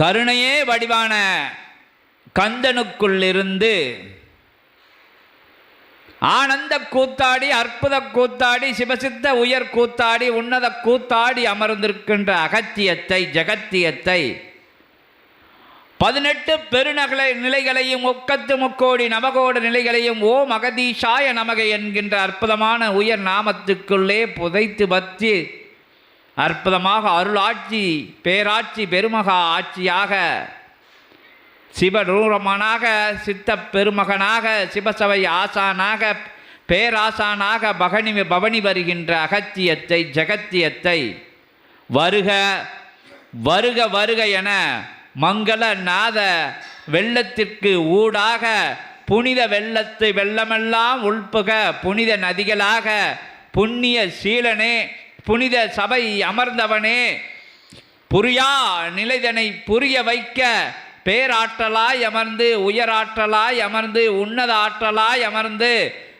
கருணையே வடிவான கந்தனுக்குள்ளிருந்து ஆனந்த கூத்தாடி அற்புத கூத்தாடி சிவசித்த உயர் கூத்தாடி உன்னத கூத்தாடி அமர்ந்திருக்கின்ற அகத்தியத்தை ஜகத்தியத்தை பதினெட்டு பெருநகலை நிலைகளையும் ஒக்கத்து முக்கோடி நவகோடு நிலைகளையும் ஓ மகதீஷாய நமகை என்கின்ற அற்புதமான உயர் நாமத்துக்குள்ளே புதைத்து பற்றி அற்புதமாக அருளாட்சி பேராட்சி பெருமகா ஆட்சியாக சிவரூரமனாக சித்த பெருமகனாக சிவசபை ஆசானாக பேராசானாக பகனி பவனி வருகின்ற அகத்தியத்தை ஜகத்தியத்தை வருக வருக வருக என மங்கள நாத வெள்ளத்திற்கு ஊடாக புனித வெள்ளத்தை வெள்ளமெல்லாம் உள்புக புனித நதிகளாக புண்ணிய சீலனே புனித சபை அமர்ந்தவனே புரியா நிலைதனை புரிய வைக்க பேராற்றலாய் அமர்ந்து உயராற்றலாய் அமர்ந்து உன்னத ஆற்றலாய் அமர்ந்து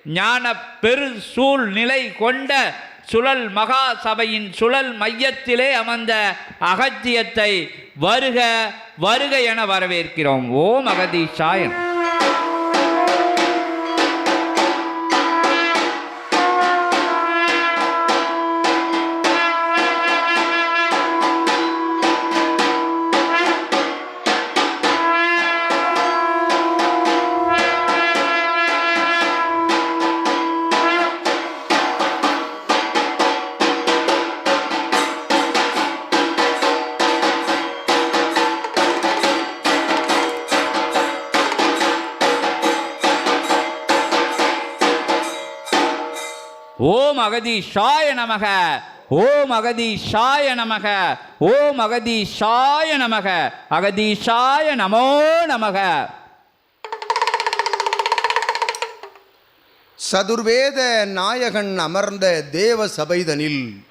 ஞான பெரு சூழ் நிலை கொண்ட சுழல் மகா சபையின் சுழல் மையத்திலே அமர்ந்த அகத்தியத்தை வருக வருக என வரவேற்கிறோம். ஓம் அகதீஷாயன் ஓம் அகதீஷாய நமக. ஓம் அகதீஷாய நமக. ஓம் அகதீஷாய நமக. அகதீஷாய நமோ நமக. சதுர்வேத நாயகன் அமர்ந்த தேவ சபைதனில்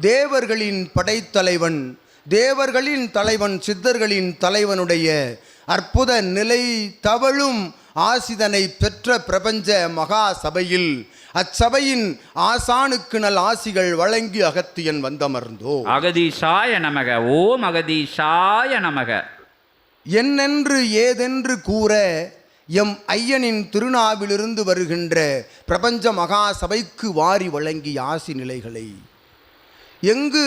தேவர்களின் படைத்தலைவன் தேவர்களின் தலைவன் சித்தர்களின் தலைவனுடைய அற்புத நிலை தவழும் ஆசிதனை பெற்ற பிரபஞ்ச மகா சபையில் அச்சபையின் ஆசானுக்கு நல் ஆசிகள் வழங்கி அகத்தியன் வந்தமர்ந்தோ. அகதீஷாய நமக ஓம் அகதீஷாய நமக. என்னென்று ஏதென்று கூற எம் ஐயனின் திருநாவிலிருந்து வருகின்ற பிரபஞ்ச மகா சபைக்கு வாரி வழங்கிய ஆசி நிலைகளை. எங்கு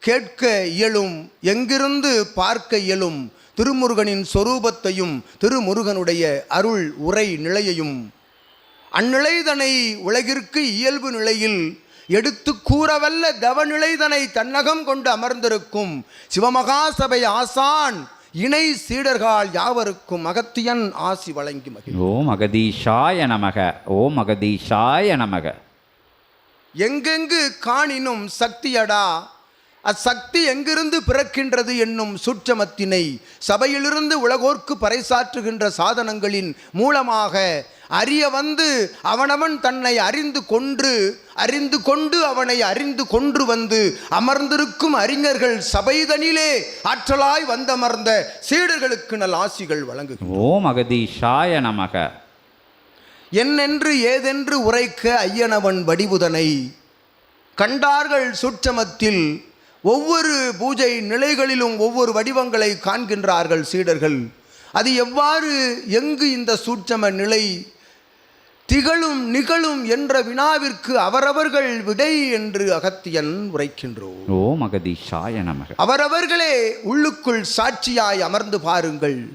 கேட்க இயலும் எங்கிருந்து பார்க்க இயலும் திருமுருகனின் சொரூபத்தையும் திருமுருகனுடைய அருள் உரை நிலையையும் அந்நிலைதனை உலகிற்கு இயல்பு நிலையில் எடுத்து கூறவல்ல தவநிலைதனை தன்னகம் கொண்டு அமர்ந்திருக்கும் சிவமகா சபை ஆசான் இணை சீடர்கள் யாவருக்கும் அகத்தியன் ஆசி வழங்கி மகிழ் ஓம் அகதீஷாய நமக. ஓம் அகதீஷாய நமக. எங்கெங்கு காணினும் சக்தியடா? அச்சக்தி எங்கிருந்து பிறக்கின்றது என்னும் சூட்சமத்தினை சபையிலிருந்து உலகோர்க்கு பறைசாற்றுகின்ற சாதனங்களின் மூலமாக அறிய வந்து அவனவன் தன்னை அறிந்து கொன்று அறிந்து கொண்டு அவனை அறிந்து கொன்று வந்து அமர்ந்திருக்கும் அறிஞர்கள் சபைதனிலே ஆற்றலாய் வந்தமர்ந்த சீடர்களுக்கு நல் ஆசிகள் வழங்குகின்றன. ஓம் அகதீஷாய நமக. என்னென்று ஏதென்று உரைக்க ஐயனவன் வடிவுதனை. கண்டார்கள் சுற்றமத்தில் ஒவ்வொரு பூஜை நிலைகளிலும் ஒவ்வொரு வடிவங்களை காண்கின்றார்கள் சீடர்கள். அது எவ்வாறு எங்கு இந்த சூட்சம நிலை திகழும் நிகழும் என்ற வினாவிற்கு அவரவர்கள் விடை என்று அகத்தியன் உரைக்கின்றோம். ஓம் அகதீஷாய நமக. அவரவர்களே உள்ளுக்குள் சாட்சியாய் அமர்ந்து பாருங்கள்.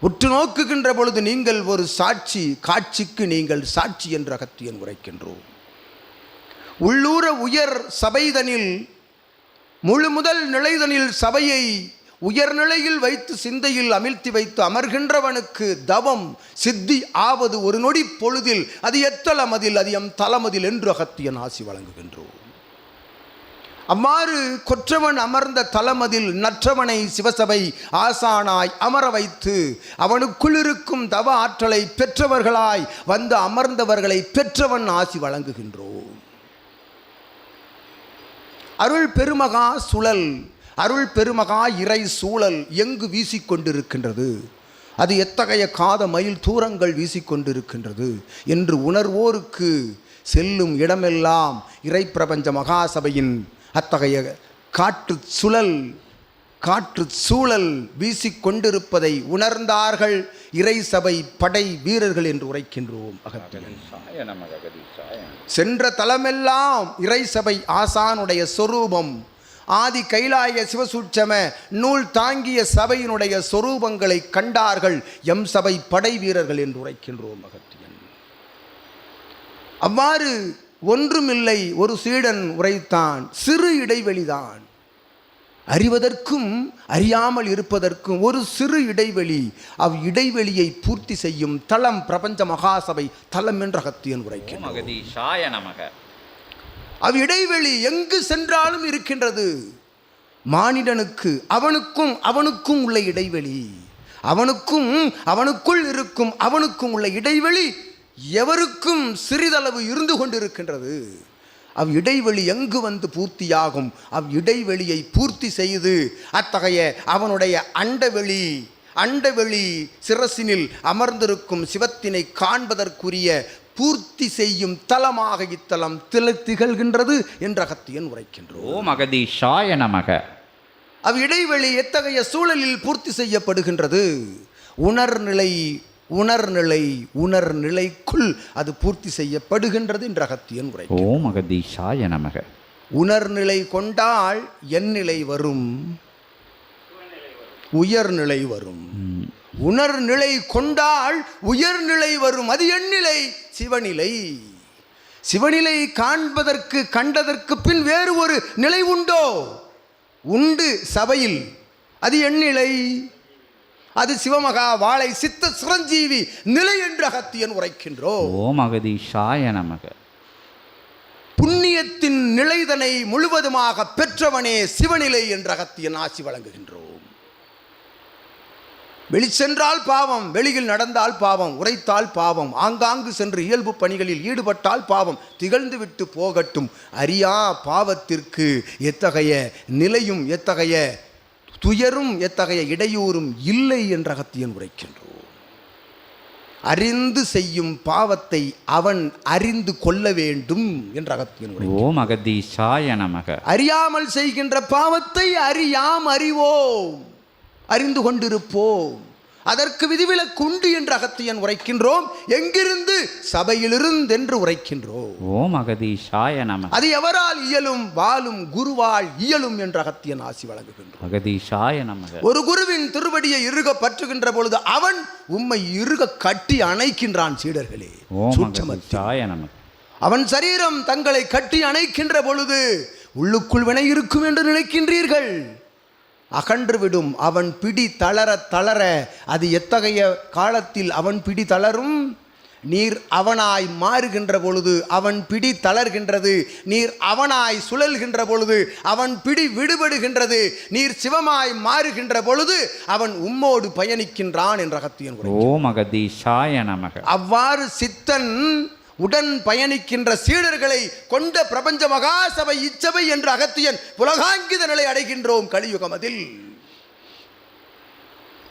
உற்று நோக்குகின்ற பொழுது நீங்கள் ஒரு சாட்சி காட்சிக்கு நீங்கள் சாட்சி என்று அகத்தியன் உரைக்கின்றோம். உள்ளூர உயர் சபைதனில் முழு முதல் நிலைதனில் சபையை உயர்நிலையில் வைத்து சிந்தையில் அமிழ்த்தி வைத்து அமர்கின்றவனுக்கு தவம் சித்தி ஆவது ஒரு நொடி பொழுதில் அது எத்தலமதில் அது எம் தலமதில் என்று அகத்தியன் ஆசி வழங்குகின்றோம். அவ்வாறு கொற்றவன் அமர்ந்த தலமதில் நற்றவனை சிவசபை ஆசானாய் அமர வைத்து அவனுக்குள் இருக்கும் தவ ஆற்றலை பெற்றவர்களாய் வந்து அமர்ந்தவர்களை பெற்றவன் ஆசி வழங்குகின்றோம். அருள் பெருமகா சுழல் அருள் பெருமகா இறை சூழல் எங்கு வீசிக்கொண்டிருக்கின்றது? அது எத்தகைய காத மயில் தூரங்கள் வீசிக்கொண்டிருக்கின்றது? என்று உணர்வோருக்கு செல்லும் இடமெல்லாம் இறை பிரபஞ்ச மகாசபையின் அத்தகைய காற்று சுழல் காற்று சூழல் வீசிக்கொண்டிருப்பதை உணர்ந்தார்கள் இறை சபை படை வீரர்கள் என்று உரைக்கின்றோம். சென்ற தலமெல்லாம் இறை சபை ஆசானுடைய சொரூபம். ஆதி கைலாய சிவசூட்சம நூல் தாங்கிய சபையினுடைய சொரூபங்களை கண்டார்கள். எம் சபை படை வீரர்கள் என்று உரைக்கின்றோம் மகத்தியன். அவ்வாறு ஒன்றுமில்லை ஒரு சீடன் உரைத்தான் சிறு இடைவெளிதான். அறிவதற்கும் அறியாமல் இருப்பதற்கும் ஒரு சிறு இடைவெளி. அவ் இடைவெளியை பூர்த்தி செய்யும் தளம் பிரபஞ்ச மகாசபை தளம் என்ற அகத்தியன் உரைக்கும் நமக. அவ் இடைவெளி எங்கு சென்றாலும் இருக்கின்றது. மானிடனுக்கு அவனுக்கும் அவனுக்கும் உள்ள இடைவெளி. அவனுக்கும் அவனுக்குள் இருக்கும் அவனுக்கும் உள்ள இடைவெளி எவருக்கும் சிறிதளவு இருந்து கொண்டிருக்கின்றது. அவ் இடைவெளி எங்கு வந்து பூர்த்தியாகும்? அவ் இடைவெளியை பூர்த்தி செய்து அத்தகைய அவனுடைய அண்டவெளி அண்டவெளி சிரசினில் அமர்ந்திருக்கும் சிவத்தினை காண்பதற்குரிய பூர்த்தி செய்யும் தலமாக இத்தலம் தில திகழ்கின்றது என்ற அகத்தியன் உரைக்கின்றோம். ஓம் அகதீஷாய நமக. அவ் இடைவெளி எத்தகைய சூழலில் பூர்த்தி செய்யப்படுகின்றது? உணர்நிலை உணர்நிலை உணர்நிலைக்குள் அது பூர்த்தி செய்யப்படுகின்றது என்ற அகத்தியன் உரை ஓம் அகதீஷாய நமக. உணர்நிலை கொண்டால் என் நிலை வரும் உயர்நிலை வரும். உணர்நிலை கொண்டால் உயர்நிலை வரும். அது எண்ணிலை சிவநிலை. சிவநிலை காண்பதற்கு கண்டதற்கு பின் வேறு ஒரு நிலை உண்டோ? உண்டு சபையில். அது எண்ணிலை. அது சிவமகா வாழை சித்த சிரஞ்சீவி நிலை என்று அகத்தியன் உரைக்கின்றோம் ஓம் அகதீஷாய நமக. புண்ணியத்தின் நிலைதனை முழுவதுமாக பெற்றவனே சிவநிலை என்ற அகத்தியன் ஆசி வழங்குகின்றோம் வெளி சென்றால் பாவம் வெளியில் நடந்தால் பாவம் உரைத்தால் பாவம் ஆங்காங்கு சென்று இயல்பு பணிகளில் ஈடுபட்டால் பாவம் திகழ்ந்து விட்டு போகட்டும். அறியா பாவத்திற்கு எத்தகைய நிலையும் எத்தகைய துயரும் எத்தகைய இடையூறும் இல்லை என்ற அகத்தியன் உரைக்கின்றோம் அறிந்து செய்யும் பாவத்தை அவன் அறிந்து கொள்ள வேண்டும் என்ற அகத்தியன் ஓம் அகதீஷாய நமக. அறியாமல் செய்கின்ற பாவத்தை அறியாம் அறிவோம். அறிந்து கொண்டிருப்போம். அதற்கு விதிவிலக்கு உண்டு என்று அகத்தியன் உரைக்கின்றோம். எங்கிருந்து? சபையிலிருந்து என்று உரைக்கின்றோம். ஓம் அகதீஷாய நமக அது எவரால் இயலும்? வாழும் குருவால் இயலும் என்று அகத்தியன் ஆசி வழங்குகின்றோம் அகதீஷாய நமக ஒரு குருவின் திருவடியை இறுக பற்றுகின்ற பொழுது அவன் உம்மை இறுக கட்டி அணைக்கின்றான் சீடர்களே. அகதீஷாய நமக அவன் சரீரம் தங்களை கட்டி அணைக்கின்ற பொழுது உள்ளுக்குள் வினை இருக்கும் என்று நினைக்கின்றீர்கள். அகன்று விடும். அவன் பிடி தளர தளர அது எத்தகைய காலத்தில் அவன் பிடி தளரும்? நீர் அவனாய் மாறுகின்ற பொழுது அவன் பிடி தளர்கின்றது. நீர் அவனாய் சுழல்கின்ற பொழுது அவன் பிடி விடுபடுகின்றது. நீர் சிவமாய் மாறுகின்ற பொழுது அவன் உம்மோடு பயணிக்கின்றான் என்ற அகத்தியன் உரை ஓம் அகதீஷாய நமக. அவ்வாறு சித்தன் உடன் பயணிக்கின்ற சீடர்களை கொண்ட பிரபஞ்ச மகாசபை இச்சபை என்ற அகத்தியன் உலகாங்கித நிலை அடைகின்றோம் கலியுகம் அதில்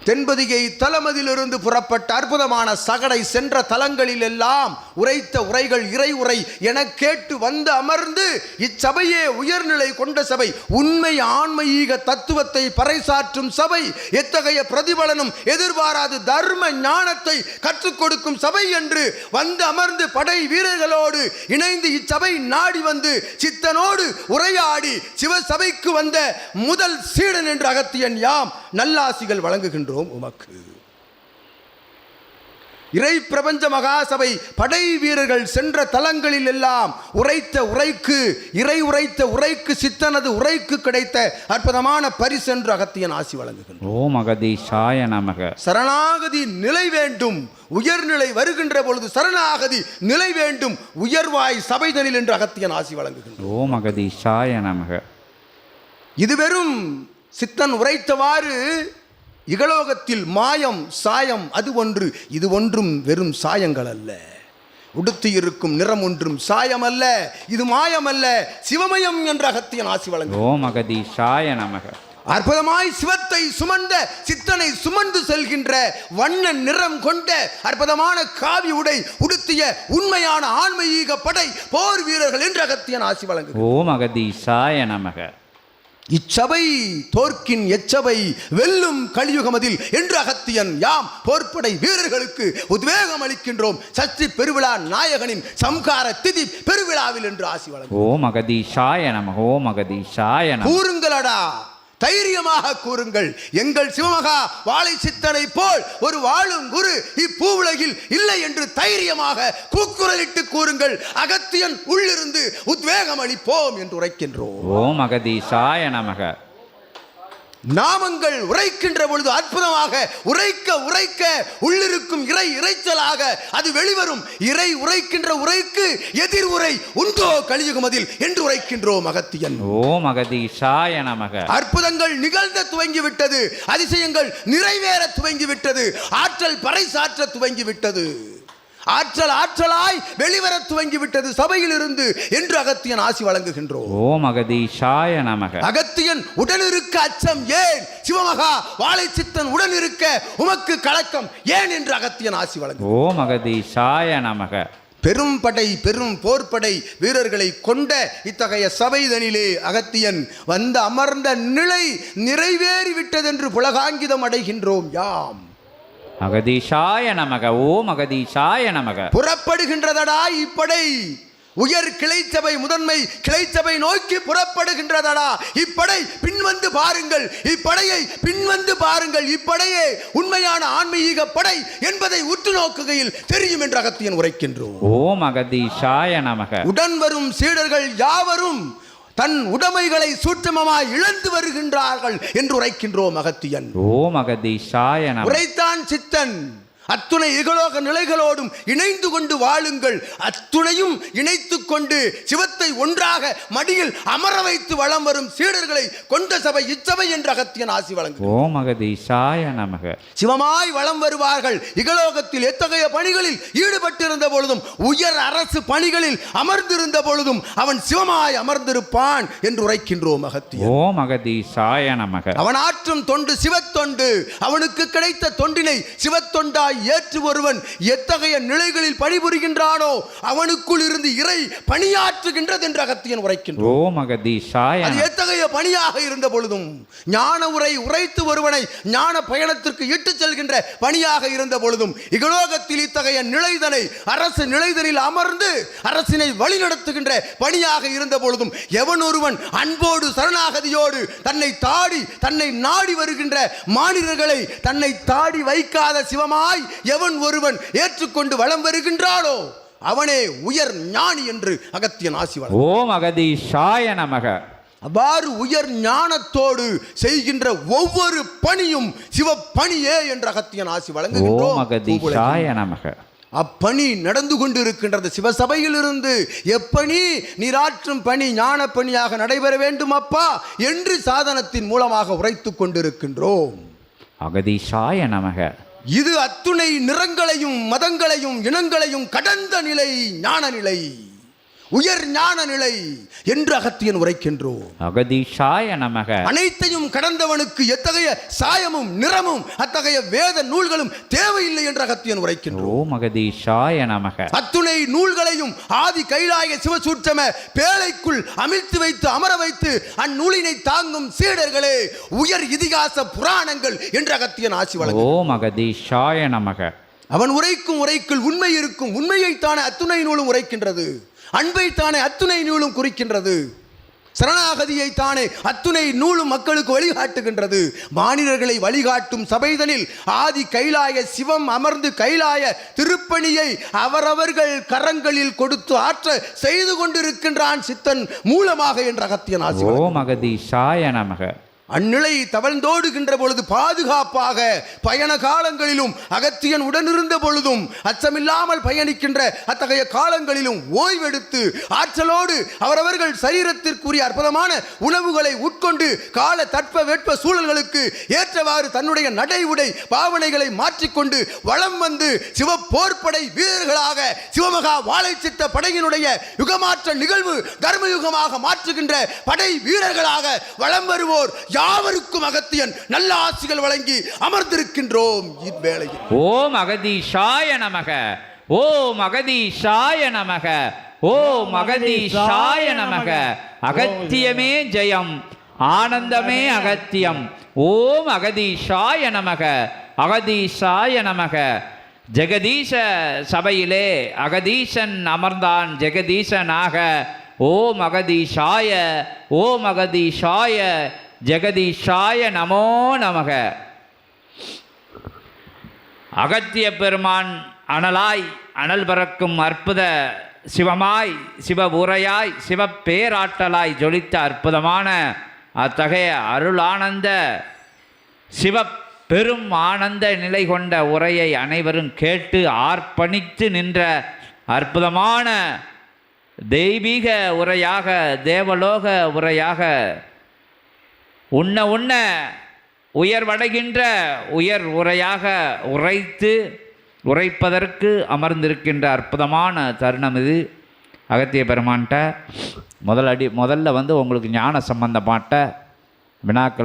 தென்பதிகை தலமதிலிருந்து புறப்பட்ட அற்புதமான சகடை சென்ற தலங்களில் எல்லாம் உரைத்த உரைகள் இறை உரை என கேட்டு வந்து அமர்ந்து இச்சபையே உயர்நிலை கொண்ட சபை உண்மை ஆன்மீக தத்துவத்தை பறைசாற்றும் சபை எத்தகைய பிரதிபலனும் எதிர்பாராது தர்ம ஞானத்தை கற்றுக் கொடுக்கும் சபை என்று வந்து அமர்ந்து படை வீரர்களோடு இணைந்து இச்சபை நாடி வந்து சித்தனோடு உரையாடி சிவசபைக்கு வந்த முதல் சீடன் என்று அகத்தியன் யாம் நல்லாசிகள் வழங்குகின்றோம். உமக்கு. இறை பிரபஞ்ச மகாசபை படை வீரர்கள் சென்ற தலங்களில் எல்லாம் உரைத்த உரைக்கு இறை உரைத்த உரைக்கு சித்தனது உரைக்கு கிடைத்த அற்புதமான பரிசென்று அகத்தியன் ஆசி வழங்குகின்றோம் ஓம் அகதீஷாய நமக. சரணாகதி நிலை வேண்டும் உயர்நிலை வருகின்ற பொழுது சரணாகதி நிலை வேண்டும் உயர்வாய் சபைதனில் என்று அகத்தியன் ஆசி வழங்குகின்றோம் ஓம் அகதீஷாய நமக. இது வெறும் சித்தன் உரைத்தவாறு இகலோகத்தில் மாயம் சாயம் அது ஒன்று. இது ஒன்றும் வெறும் சாயங்கள் அல்ல. உடுத்தி இருக்கும் நிறம் ஒன்றும் சாயம் அல்ல. இது மாயம் அல்ல. சிவமயம் என்ற அகத்தியன் ஆசி வழங்கும். ஓம் அகதீஷாய நமக. அற்புதமாய் சிவத்தை சுமந்த சித்தனை சுமந்து செல்கின்ற வண்ண நிறம் கொண்ட அற்புதமான காவி உடை உடுத்திய உண்மையான ஆன்மீக படை போர் வீரர்கள் என்று அகத்தியன் ஆசி வழங்கு ஓம் அகதீஷாய நமக. இச்சபை தோற்கின் எச்சபை வெல்லும் கலியுகமதில் என்று அகத்தியன் யாம் போர்ப்படை வீரர்களுக்கு உத்வேகம் அளிக்கின்றோம். சஷ்டி பெருவிழா நாயகனின் சம்கார திதி பெருவிழாவில் என்று ஆசி வழங்கும் ஓம் அகதீஷாய நமக ஓம் அகதீஷாய நமக கூறுங்களடா. தைரியமாக கூறுங்கள். எங்கள் சிவமகா வாழை சித்தனை போல் ஒரு வாழும் குரு இப்பூவுலகில் இல்லை என்று தைரியமாக கூக்குரலிட்டு கூறுங்கள். அகத்தியன் உள்ளிருந்து உத்வேகம் அளிப்போம் என்று உரைக்கின்றோம். ஓம் அகதீசாய நமக. நாமங்கள் உரைக்கின்ற பொழுது அற்புதமாக உரைக்க உரைக்க உள்ளிருக்கும் இறை இறைச்சலாக அது வெளிவரும். இறை உரைக்கின்ற உரைக்கு எதிர் உரை உண்டோ கலியுகமதில் என்று உரைக்கின்றோம் அகத்தியன். ஓம் அகதீஷாய நமக. அற்புதங்கள் நிகழ்ந்த துவங்கிவிட்டது. அதிசயங்கள் நிறைவேற துவங்கிவிட்டது. ஆற்றல் பறைசாற்ற துவங்கிவிட்டது. ஆற்றல் ஆற்றலாய் வெளிவர துவங்கிவிட்டது சபையில் இருந்து என்று அகத்தியன் ஆசி வழங்குகின்றோம். ஓம் அகதீஷாய நமக. அகத்தியன் உடனிருக்க அச்சம் ஏன்? சிவமகா வாழை சித்தன் உடன் இருக்க உமக்கு கலக்கம் ஏன் என்று அகத்தியன் ஆசி வழங்கும் ஓம் அகதீஷாய நமக. பெரும் படை பெரும் போர்ப்படை வீரர்களை கொண்ட இத்தகைய சபைதனிலே அகத்தியன் வந்து அமர்ந்த நிலை நிறைவேறிவிட்டதென்று புலகாங்கிதம் அடைகின்றோம். யாம். அகதீஷாய நமக ஓம் அகதீஷாய நமக. புறப்படுகின்றதடா இப்படை. உயர் கிளைச்சபை முதன்மை கிளைச்சபை நோக்கி புறப்படுகின்றதடா இப்படை. பின்வந்து பாருங்கள் இப்படையை பின்வந்து பாருங்கள். இப்படையே உண்மையான ஆன்மீக படை என்பதை உற்று நோக்குகையில் தெரியும் என்று அகத்தியன் உரைக்கின்றோம். ஓம் அகதீஷாய நமக. உடன் வரும் சீடர்கள் யாவரும் தன் உடைமைகளை சூட்சமமாய் இழந்து வருகின்றார்கள் என்று உரைக்கின்றோம் அகத்தியன். ஓம் அகதீஷாய உரைத்தான் சித்தன். அத்துணை இகலோக நிலைகளோடும் இணைந்து கொண்டு வாழுங்கள். அத்துணையும் இணைத்துக் கொண்டு சிவத்தை ஒன்றாக மடியில் அமர வைத்து வலம் வரும் சீடர்களை கொண்ட சபை இச்சபை என்று அகத்தியன் ஆசி வழங்கு ஓம் அகதீஷாய நமக. சிவமாய் வலம் வருவார்கள். இகலோகத்தில் எத்தகைய பணிகளில் ஈடுபட்டிருந்த பொழுதும் உயர் அரசு பணிகளில் அமர்ந்திருந்த பொழுதும் அவன் சிவமாய் அமர்ந்திருப்பான் என்று உரைக்கின்றோம் அகத்தியன். ஓம் அகதீஷாய நமக. அவன் ஆற்றும் தொண்டு சிவத்தொண்டு. அவனுக்கு கிடைத்த தொண்டினை சிவத்தொண்டாய் ஏற்று ஒருவன் எத்தகைய நிலைகளில் பணிபுரிகின்றானோ அவனுக்குள் இருந்து இறை பணியாற்றுகின்றது என்று அகத்தியன் உரைக்கின்றான். ஓம் அகதீஷாய அது நமக எத்தகைய பணியாக இருந்த பொழுதும் ஞான உரை உரைத்து ஒருவனை ஞான பயணத்திற்கு இட்டுச் செல்கின்ற பணியாக இருந்த பொழுதும் இகலோகத்தில் இத்தகைய நிலைதனை அரசு நிலைதனில் அமர்ந்து அரசினை வழிநடத்துகின்ற பணியாக இருந்த பொழுதும் எவன் ஒருவன் அன்போடு சரணாகதியோடு தன்னை தாடி தன்னை நாடி வருகின்ற மாநிலர்களை தன்னை தாடி வைக்காத சிவமாய் எவன் ஒருவன் ஏற்றுக்கொண்டு வலம் வருகின்றானோ அவனே உயர் ஞானி என்று அகத்தியன் ஆசி. ஓம் அகதீஷாய நமக. அவ்வாறு உயர் ஞானத்தோடு செய்கின்ற ஒவ்வொரு பணியும் சிவ பணியே என்ற அகத்தியன் ஆசி வழங்குகின்றோம். அப்பணி நடந்து கொண்டிருக்கின்றது சிவசபையிலிருந்து. எப்பணி நீராற்றும் பணி ஞான பணியாக நடைபெற வேண்டும் அப்பா என்று சாதனத்தின் மூலமாக உரைத்துக் கொண்டிருக்கின்றோம். அகதீஷாய நமக. இது அத்துணை நிறங்களையும் மதங்களையும் இனங்களையும் கடந்த நிலை ஞான நிலை. உயர் ஞான நிலை என்று அகத்தியன் உரைக்கின்றோம். அகதீஷாய நமக. அனைத்தையும் கடந்தவனுக்கு எத்தகைய சாயமும் நிறமும் அத்தகைய வேத நூல்களும் தேவையில்லை என்ற அகத்தியன் உரைக்கின்றோம். அகதீஷாய நமக. அத்துணை நூல்களையும் ஆதி கைலாய சிவசூட்சம பேழைக்குள் அமிழ்த்து வைத்து அமர வைத்து அந்நூலினை தாங்கும் சீடர்களே உயர் இதிகாச புராணங்கள் என்ற அகத்தியன் ஆசி வழங்கும் ஓம் அகதீஷாய நமக. அவன் உரைக்கும் உரைக்குள் உண்மை இருக்கும் உண்மையைத்தானே அத்துணை நூலும் உரைக்கின்றது. அன்பைத்தானே அத்துணை நூலும் குறிக்கின்றது. சரணாகதியை தானே அத்துணை நூலும் மக்களுக்கு வழிகாட்டுகின்றது. மாநிலர்களை வழிகாட்டும் சபைதனில் ஆதி கைலாய சிவம் அமர்ந்து கைலாய திருப்பணியை அவரவர்கள் கரங்களில் கொடுத்து ஆற்ற செய்து கொண்டிருக்கின்றான் சித்தன் மூலமாக என்ற அகத்தியன் ஆசி ஓம் அகதீஷாய நமக. அந்நிலை தவழ்ந்தோடுகின்ற பொழுது பாதுகாப்பாக பயண காலங்களிலும் அகத்தியன் உடனிருந்த பொழுதும் அச்சமில்லாமல் பயணிக்கின்ற அத்தகைய காலங்களிலும் ஓய்வெடுத்து ஆற்றலோடு அவரவர்கள் சரீரத்திற்குரிய அற்புதமான உணவுகளை உட்கொண்டு கால தட்ப வெட்ப சூழல்களுக்கு ஏற்றவாறு தன்னுடைய நடை உடை பாவனைகளை மாற்றிக்கொண்டு வளம் வந்து சிவ போர்ப்படை வீரர்களாக சிவமகா வாழைச்சித்த படையினுடைய யுகமாற்ற நிகழ்வு தர்மயுகமாக மாற்றுகின்ற படை வீரர்களாக வளம் வருவோர் யாவருக்கும் அகத்தியன் நல்ல ஆசிகள் வழங்கி அமர்ந்திருக்கின்றோம் இவ்வேளையில் ஓம் அகதீஷாய நமக ஓம் அகதீஷாய நமக ஓம் அகதீஷாய நமக. அகத்தியமே ஜெயம் ஆனந்தமே அகத்தியம். ஓம் அகதீஷாய நமக அகதீஷாய நமக. ஜெகதீச சபையிலே அகதீசன் அமர்ந்தான் ஜெகதீசனாக ஓம் அகதீஷாய ஓம் அகதீஷாய ஜெகதீஷாய நமோ நமக. அகத்திய பெருமான் அனலாய் அனல் பறக்கும் அற்புத சிவமாய் சிவ உரையாய் சிவப்பேராட்டலாய் ஜொலித்த அற்புதமான அத்தகைய அருளானந்த சிவ பெரும் ஆனந்த நிலை கொண்ட உரையை அனைவரும் கேட்டு ஆர்ப்பணித்து நின்ற அற்புதமான தெய்வீக உரையாக தேவலோக உரையாக உண்ண உண்ண உயர்வடைகின்ற உயர் உரையாக உரைத்து உரைப்பதற்கு அமர்ந்திருக்கின்ற அற்புதமான தருணம் இது. அகத்திய பெருமான்கிட்ட முதல் அடி முதல்ல வந்து உங்களுக்கு ஞான சம்பந்தமாட்ட வினாக்கள்